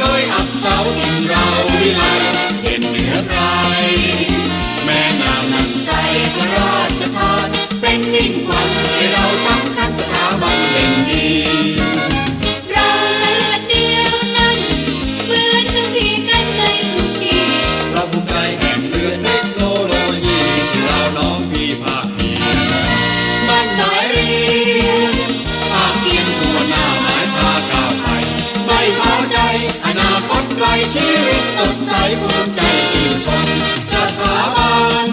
เงยอับเช้ากินเราวิไล สดใสภูมิใจชื่นชมสถาบัน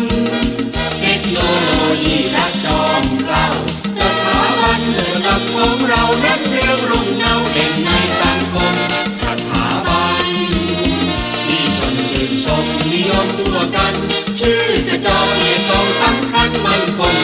เทคโนโลยีและจอมเกล้าสถาบันเลิศล้ำของเรานั้นเรียงรุ่งเงาเด่นในสังคม สถาบัน ที่ชนชื่นชมนิยมทั่วกัน ชื่อกระจอเกียรติกองสำคัญมั่นคง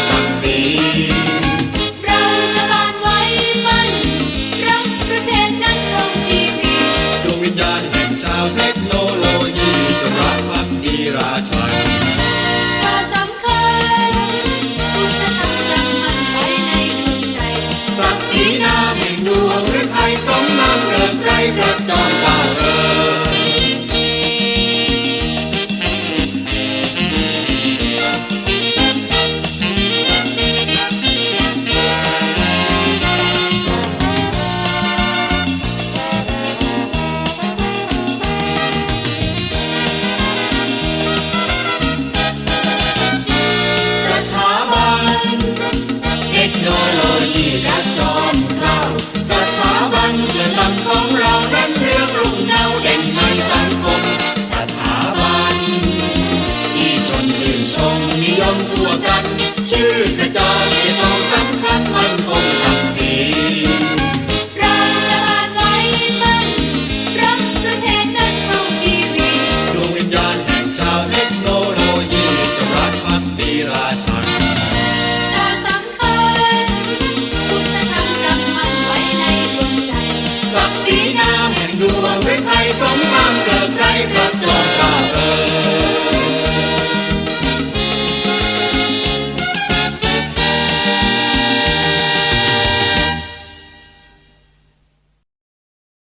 ัน ชื่อกระจายต้อสำคัญมันคงศักดิ์ศรีเราจะอ่านไว้มันรักประเทศน้นครองชีวิดวงวิญญาณแห่งชาวเทคโนโลยีจะรักพักดีราชันชสำคัญพุทธธรรจำมันไว้ในดวงใจศักดิ์ศรีนามแห่งดวงฤทัยสมความเกิดไรประจบ